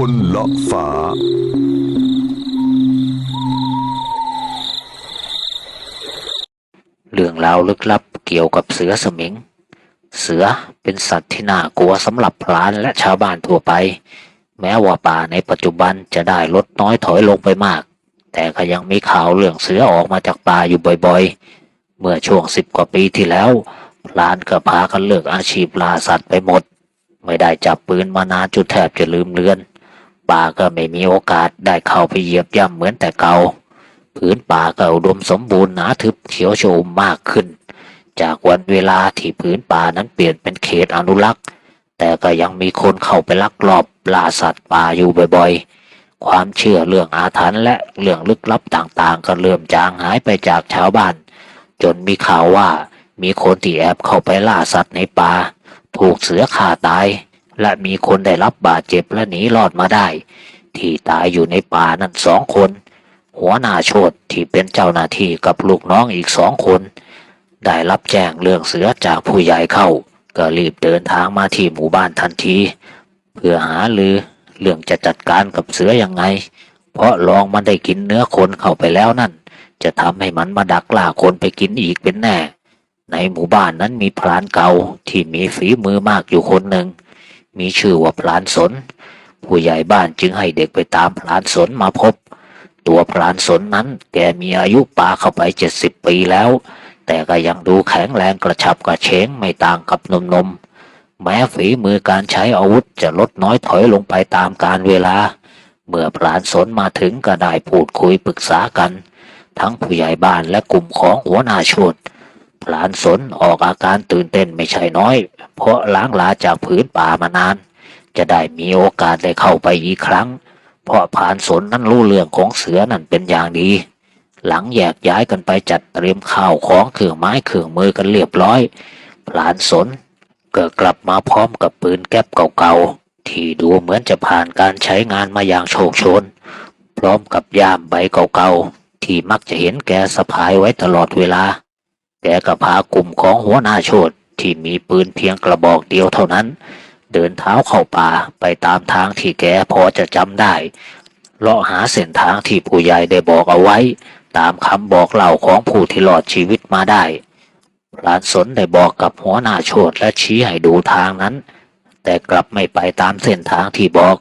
คนละฟ้า เรื่องราวลึกลับเกี่ยวกับเสือสมิง เสือเป็นสัตว์ที่น่ากลัวสำหรับพรานและชาวบ้านทั่วไป แม้ว่าป่าในปัจจุบันจะได้ลดน้อยถอยลงไปมาก แต่ก็ยังมีข่าวเรื่องเสือออกมาจากป่าอยู่บ่อยๆ เมื่อช่วงสิบกว่าปีที่แล้วพรานก็พากันเลิกอาชีพล่าสัตว์ไปหมด ไม่ได้จับปืนมานานจนแทบจะลืมเลือน ป่าก็ไม่มีโอกาสได้เข้าไปเหยียบย่ำเหมือนแต่เก่าผืนป่าก็อุดมสมบูรณ์หนาทึบเขียวโชมมากขึ้น จากวันเวลาที่ผืนป่านั้นเปลี่ยนเป็นเขตอนุรักษ์ แต่ก็ยังมีคนเข้าไปลักลอบล่าสัตว์ป่าอยู่บ่อยๆ ความเชื่อเรื่องอาถรรพ์และเรื่องลึกลับต่างๆ ก็เริ่มจางหายไปจากชาวบ้าน จนมีข่าวว่ามีคนที่แอบเข้าไปล่าสัตว์ในป่า ถูกเสือฆ่าตาย และมีคนได้รับบาดเจ็บและหนีรอดมาได้ ที่ตายอยู่ในป่านั้นสองคน หัวหน้าโชดที่เป็นเจ้าหน้าที่กับลูกน้องอีกสองคน ได้รับแจ้งเรื่องเสือจากผู้ใหญ่เข้า ก็รีบเดินทางมาที่หมู่บ้านทันที เพื่อหาลือเรื่องจะจัดการกับเสือยังไง เพราะลองมันได้กินเนื้อคนเข้าไปแล้วนั่น จะทำให้มันมาดักล่าคนไปกินอีกเป็นแน่ ในหมู่บ้านนั้นมีพรานเก่าที่มีฝีมือมากอยู่คนหนึ่ง มีชื่อว่าพรานสน ผู้ใหญ่บ้านจึงให้เด็กไปตามพรานสนมาพบ ตัวพรานสนนั้นแกมีอายุปาเข้าไปเจ็ดสิบปีแล้ว แต่ก็ยังดูแข็งแรงกระชับกระเฉงไม่ต่างกับหนมๆแม้ฝีมือการใช้อาวุธจะลดน้อยถอยลงไปตามกาลเวลา เมื่อพรานสนมาถึงก็ได้พูดคุยปรึกษากัน ทั้งผู้ใหญ่บ้านและกลุ่มของหัวหน้าชุด พรานสนออกอาการตื่นเต้นไม่ใช่น้อย เพราะล้างลาจากผืนป่ามานาน จะได้มีโอกาสได้เข้าไปอีกครั้ง เพราะพรานสนนั้นรู้เรื่องของเสือนั่นเป็นอย่างดี หลังแยกย้ายกันไปจัดเตรียมข้าวของเครื่องไม้เครื่องมือกันเรียบร้อยพรานสนก็กลับมาพร้อมกับปืนแก๊ปเก่าๆ ที่ดูเหมือนจะผ่านการใช้งานมาอย่างโชคโชน พร้อมกับย่ามใบเก่าๆ ที่มักจะเห็นแกสะพายไว้ตลอดเวลา แกก็พากลุ่มของหัวหน้าโชดที่มีปืนเพียงกระบอกเดียวเท่านั้น เดินเท้าเข้าป่าไปตามทางที่แกพอจะจำได้เลาะหาเส้นทางที่ผู้ใหญ่ได้บอกเอาไว้ ตามคำบอกเล่าของผู้ที่รอดชีวิตมาได้พรานสนได้บอกกับหัวหน้าโชดและชี้ให้ดูทางนั้น แต่กลับไม่ไปตามเส้นทางที่บอก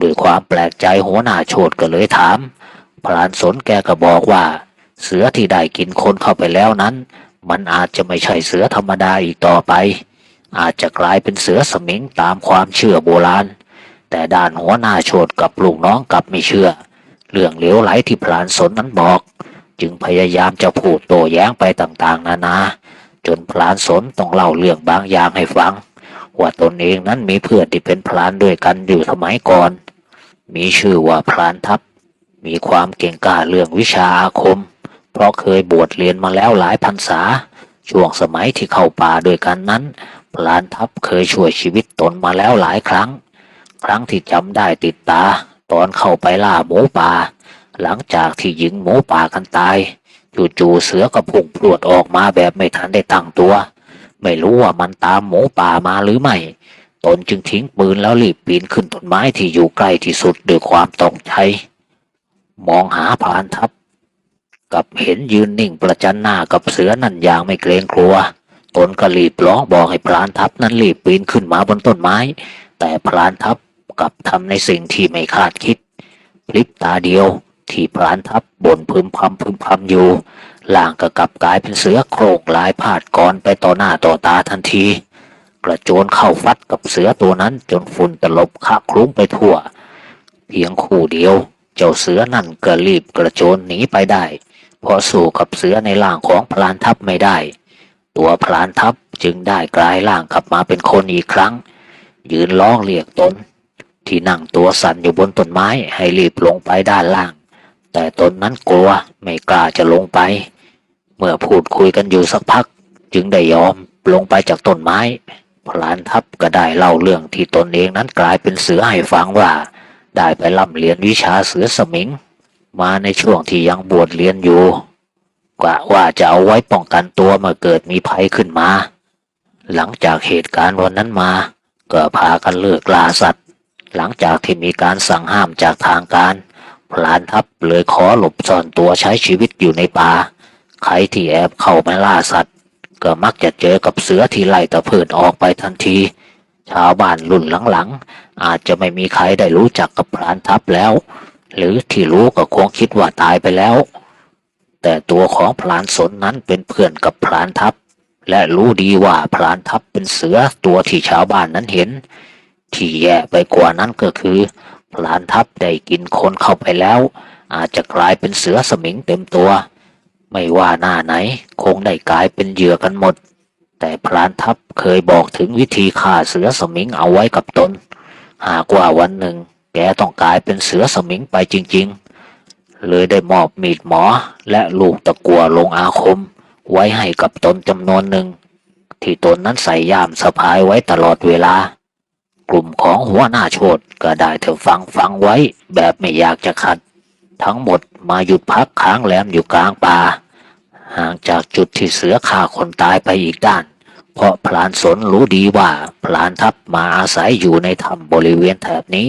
ด้วยความแปลกใจหัวหน้าโชดก็เลยถามพรานสนแกก็บอกว่า เสือที่ได้กินคนเข้าไปแล้วนั้น มันอาจจะไม่ใช่เสือธรรมดาอีกต่อไป อาจจะกลายเป็นเสือสมิงตามความเชื่อโบราณ แต่ด้านหัวหน้าโชดกับลูกน้องกลับไม่เชื่อ เรื่องเหลวไหลที่พรานสนนั้นบอก จึงพยายามจะพูดโต้แย้งไปต่างๆ นานา จนพรานสนต้องเล่าเรื่องบางอย่างให้ฟัง ว่าตนเองนั้นมีเพื่อนที่เป็นพรานด้วยกันอยู่สมัยก่อน มีชื่อว่าพรานทัพ มีความเก่งกาจเรื่องวิชาอาคม เพราะเคยบวชเรียนมาแล้วหลายพรรษา ช่วงสมัยที่เข้าป่าด้วยกันนั้นพรานทัพเคยช่วยชีวิตตนมาแล้วหลายครั้ง ครั้งที่จำได้ติดตา ตอนเข้าไปล่าหมูป่า หลังจากที่ยิงหมูป่ากันตาย จู่ๆเสือก็พุ่งพรวดออกมาแบบไม่ทันได้ตั้งตัว ไม่รู้ว่ามันตามหมูป่ามาหรือไม่ตนจึงทิ้งปืนแล้วรีบปีนขึ้นต้นไม้ที่อยู่ใกล้ที่สุดด้วยความตกใจ มองหาพรานทัพ กับเห็นยืนนิ่งประจันหน้ากับเสือนั่นอย่างไม่เกรงกลัว ตนก็รีบร้องบอกให้พรานทัพนั้นรีบปีนขึ้นมาบนต้นไม้ แต่พรานทัพกลับทำในสิ่งที่ไม่คาดคิดพลิบตาเดียว ที่พรานทัพบ่นพึมพำพึมพำอยู่ล่างก็กลับกลายเป็นเสือโครงลายพาดกรไปต่อหน้าต่อตาทันที กระโจนเข้าฟัดกับเสือตัวนั้นจนฝุ่นตลบคาคลุ้งไปทั่ว เพียงคู่เดียว เจ้าเสือนั่นก็รีบกระโจนหนีไปได้ เพราะสู้กับเสือในร่างของพรานทัพไม่ได้ ตัวพรานทัพจึงได้กลายร่างกลับมาเป็นคนอีกครั้ง ยืนร้องเรียกตน ที่นั่งตัวสั่นอยู่บนต้นไม้ให้รีบลงไปด้านล่าง แต่ตนนั้นกลัวไม่กล้าจะลงไป เมื่อพูดคุยกันอยู่สักพัก จึงได้ยอมลงไปจากต้นไม้ พลานทัพก็ได้เล่าเรื่องที่ตนเองนั้นกลายเป็นเสือให้ฟังว่า ได้ไปร่ำเรียนวิชาเสือสมิง มาในช่วงที่ยังบวชเรียนอยู่กะว่าจะเอาไว้ป้องกันตัวเมื่อเกิดมีภัยขึ้นมา หลังจากเหตุการณ์วันนั้นมา ก็พากันเลิกล่าสัตว์ หลังจากที่มีการสั่งห้ามจากทางการ พลานทัพเลยขอหลบซ่อนตัวใช้ชีวิตอยู่ในป่า ใครที่แอบเข้ามาล่าสัตว์ ก็มักจะเจอกับเสือที่ไล่ตะเพิดออกไปทันที ชาวบ้านรุ่นหลังๆอาจจะไม่มีใครได้รู้จักกับพลานทัพแล้ว หรือที่รู้ก็คงคิดว่าตายไปแล้ว แต่ตัวของพลานสนนั้นเป็นเพื่อนกับพลานทัพ และรู้ดีว่าพลานทัพเป็นเสือตัวที่ชาวบ้านนั้นเห็น ที่แย่ไปกว่านั้นก็คือ พลานทัพได้กินคนเข้าไปแล้ว อาจจะกลายเป็นเสือสมิงเต็มตัว ไม่ว่าหน้าไหนคงได้กลายเป็นเหยื่อกันหมด แต่พลานทัพเคยบอกถึงวิธีฆ่าเสือสมิงเอาไว้กับตน หากว่าวันหนึ่ง แกต้องกลายเป็นเสือสมิงไปจริง ๆ เลยได้มอบมีดหมอและลูกตะกัวลงอาคม ไว้ให้กับตนจำนวนหนึ่ง ที่ตนนั้นใส่ย่ามสะพายไว้ตลอดเวลา กลุ่มของหัวหน้าโชดก็ได้เธอฟังฟังไว้ แบบไม่อยากจะขัด ทั้งหมดมาหยุดพักค้างแรมอยู่กลางป่าห่างจากจุดที่เสือฆ่าคนตายไปอีกด้าน เพราะพลานสนรู้ดีว่าพลานทัพมาอาศัยอยู่ในถ้ำบริเวณแถบนี้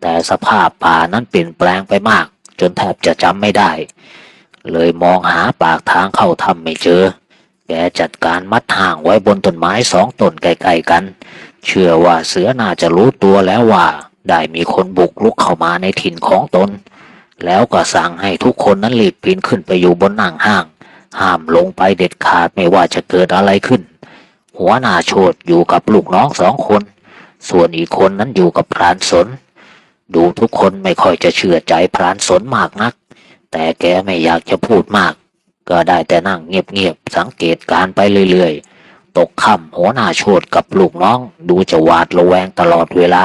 แต่สภาพป่านั้นเปลี่ยนแปลงไปมาก จนแทบจะจำไม่ได้ เลยมองหาปากทางเข้าถ้ำไม่เจอ แกจัดการมัดห่างไว้บนต้นไม้สองต้นใกล้ๆกัน เชื่อว่าเสือน่าจะรู้ตัวแล้วว่า ได้มีคนบุกรุกเข้ามาในถิ่นของตน แล้วก็สั่งให้ทุกคนนั้นรีบปีนขึ้นไปอยู่บนหนังห้าง ห้ามลงไปเด็ดขาดไม่ว่าจะเกิดอะไรขึ้น หัวหน้าโชดอยู่กับลูกน้องสองคน ส่วนอีกคนนั้นอยู่กับพรานสน ดูทุกคนไม่ค่อยจะเชื่อใจพรานสนมากนัก แต่แกไม่อยากจะพูดมาก ก็ได้แต่นั่งเงียบๆสังเกตการไปเรื่อยๆ ตกค่ำหัวหน้าโชดกับลูกน้อง ดูจะหวาดระแวงตลอดเวลา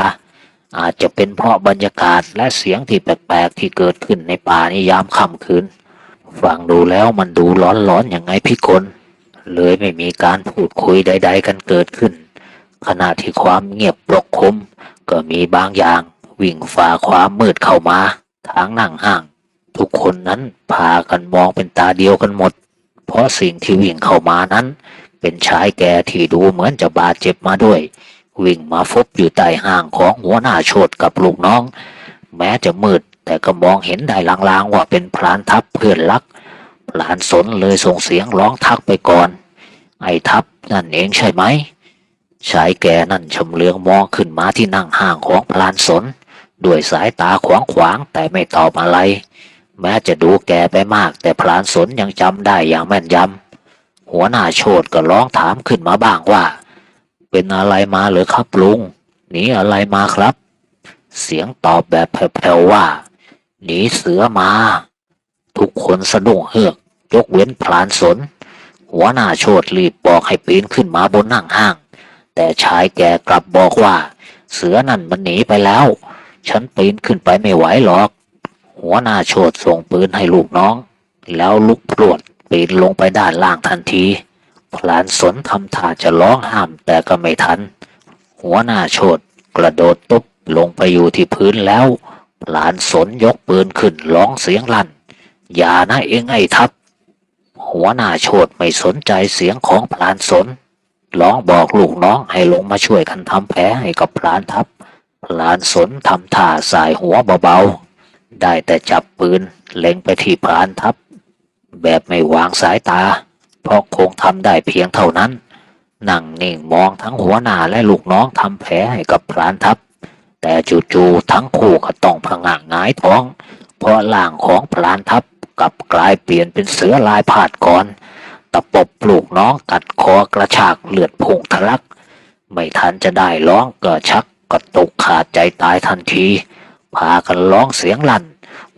อาจจะเป็นเพราะบรรยากาศและเสียงที่แปลกๆที่เกิดขึ้นในป่าในยามค่ำคืนฟังดูแล้วมันดูร้อนๆอย่างไงพี่กลเลยไม่มีการพูดคุยใด ๆ กันเกิดขึ้น ขณะที่ความเงียบปกคลุมก็มีบางอย่าง วิ่งฝ่าความมืดเข้ามา ทางนั่งห้าง ทุกคนนั้นพากันมองเป็นตาเดียวกันหมด เพราะสิ่งที่วิ่งเข้ามานั้น เป็นชายแก่ที่ดูเหมือนจะบาดเจ็บมาด้วย วิ่งมาฟุบอยู่ใต้ห้างของหัวหน้าโชดกับลูกน้อง แม้จะมืดแต่ก็มองเห็นได้ลางๆว่าเป็นพลานทัพเพื่อนรักพลานสนเลยส่งเสียงร้องทักไปก่อน ไอ้ทัพนั่นเองใช่ไหมชายแก่นั่นชำเลืองมองขึ้นมาที่นั่งห่างของพลานสน ด้วยสายตาขวางขวางแต่ไม่ตอบอะไร แม้จะดูแก่ไปมาก แต่พลานสนยังจำได้อย่างแม่นยำหัวหน้าโชดก็ร้องถามขึ้นมาบ้างว่า เป็นอะไรมาเหรือครับลุงหนีอะไรมาครับ เสียงตอบแบบแผ่วๆว่าหนีเสือมา ทุกคนสะดุ้งเฮือก ยกเว้นพลานสน หัวหน้าโชดรีบบอกให้ปีนขึ้นมาบนนั่งห้าง แต่ชายแก่กลับบอกว่า เสือนั่นมันหนีไปแล้ว ฉันปีนขึ้นไปไม่ไหวหรอก หัวหน้าโชดส่งปืนให้ลูกน้อง แล้วลุกพรวดปีนลงไปด้านล่างทันที พลานสนทำท่าจะร้องห้ามแต่ก็ไม่ทัน หัวหน้าโชดกระโดดตุ๊บลงไปอยู่ที่พื้นแล้ว พลานสนยกปืนขึ้นร้องเสียงลั่น อย่านะเองไอ้ทัพหัวหน้าโชดไม่สนใจเสียงของพลานสนร้องบอกลูกน้องให้ลงมาช่วยกันทำแผลให้กับพลานทัพ พลานสนทำท่าสายหัวเบาๆ ได้แต่จับปืนเล็งไปที่พลานทัพ แบบไม่วางสายตา เพราะคงทำได้เพียงเท่านั้น นั่งนิ่งมองทั้งหัวหน้าและลูกน้องทำแผลให้กับพลานทัพ แต่จู่ๆทั้งคู่ก็ต้องผงะหงายท้อง เพราะล่างของพลานทัพกลับกลายเปลี่ยนเป็นเสือลายผาดก่อนตะปบลูกน้องกัดคอกระชากเลือดพุ่งทะลัก ไม่ทันจะได้ร้องก็ชัก กระตุกขาดใจตายทันที พากันร้องเสียงลั่น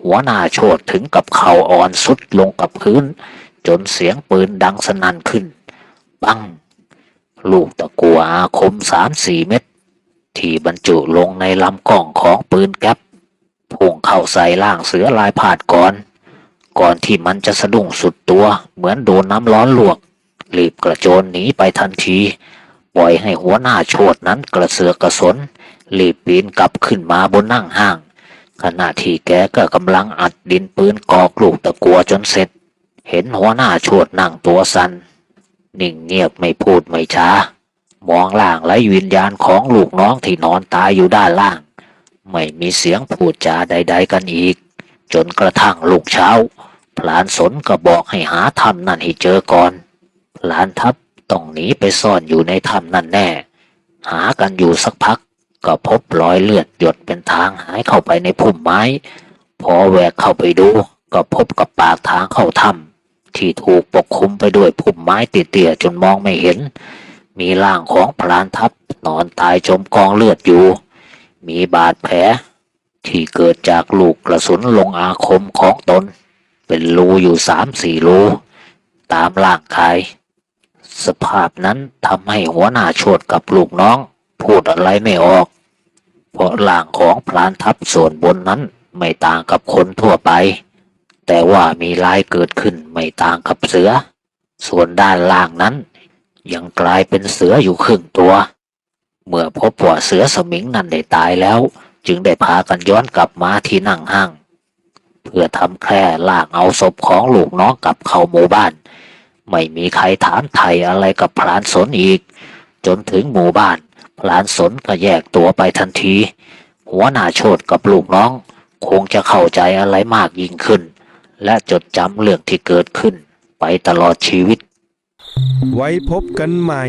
หัวหน้าโชดถึงกับเข่าอ่อนสุดลงกับพื้น จนเสียงปืนดังสนั่นขึ้น ปัง ลูกตะกัวอาคมสามสี่เม็ดที่บรรจุลงในลำกล้องของปืนแก๊ปพุ่งเข้าใส่ล่างเสือลายผาดก่อน ก่อนที่มันจะสะดุ้งสุดตัวเหมือนโดนน้ำร้อนลวกรีบกระโจนหนีไปทันที ปล่อยให้หัวหน้าโชดนั้นกระเสือกกระสนรีบปีนกลับขึ้นมาบนนั่งห้าง ขณะที่แกก็กำลังอัดดินปืนกอกลูกตะกัวจนเสร็จ เห็นหัวหน้าโชดนั่งตัวสันนิ่งเงียบไม่พูดไม่ช้า มองล่างและวิญญาณของลูกน้องที่นอนตายอยู่ด้านล่าง ไม่มีเสียงพูดจาใด ๆ กันอีก จนกระทั่งลูกเช้า พลานสนก็บอกให้หาถ้ำนั่นให้เจอก่อน พลานทัพ ต้องหนีไปซ่อนอยู่ในถ้ำนั่นแน่ หากันอยู่สักพัก ก็พบรอยเลือดหยดเป็นทางหายเข้าไปในพุ่มไม้ พอแหวกเข้าไปดูก็พบกับปากทางเข้าถ้ำที่ถูกปกคลุมไปด้วยพุ่มไม้เตี้ยๆจนมองไม่เห็น มีร่างของพลานทัพนอนตายจมกองเลือดอยู่ มีบาดแผล ที่เกิดจากลูกกระสุนลงอาคมของตน เป็นรูอยู่สามสี่รูตามร่างกาย สภาพนั้นทำให้หัวหน้าโชดกับลูกน้อง พูดอะไรไม่ออก เพราะร่างของพลานทัพส่วนบนนั้นไม่ต่างกับคนทั่วไป แต่ว่ามีลายเกิดขึ้นไม่ต่างกับเสือ ส่วนด้านล่างนั้น ยังกลายเป็นเสืออยู่ครึ่งตัว เมื่อพบว่าเสือสมิงนั้นได้ตายแล้ว จึงได้พากันย้อนกลับมาที่นั่งห้าง เพื่อทำแคร่ลากเอาศพของลูกน้องกลับเข้าหมู่บ้าน ไม่มีใครถามไทยอะไรกับพลานสนอีก จนถึงหมู่บ้านพลานสนก็แยกตัวไปทันที หัวหน้าโชดกับลูกน้อง คงจะเข้าใจอะไรมากยิ่งขึ้น และจดจำเรื่องที่เกิดขึ้นไปตลอดชีวิต ไว้พบกันใหม่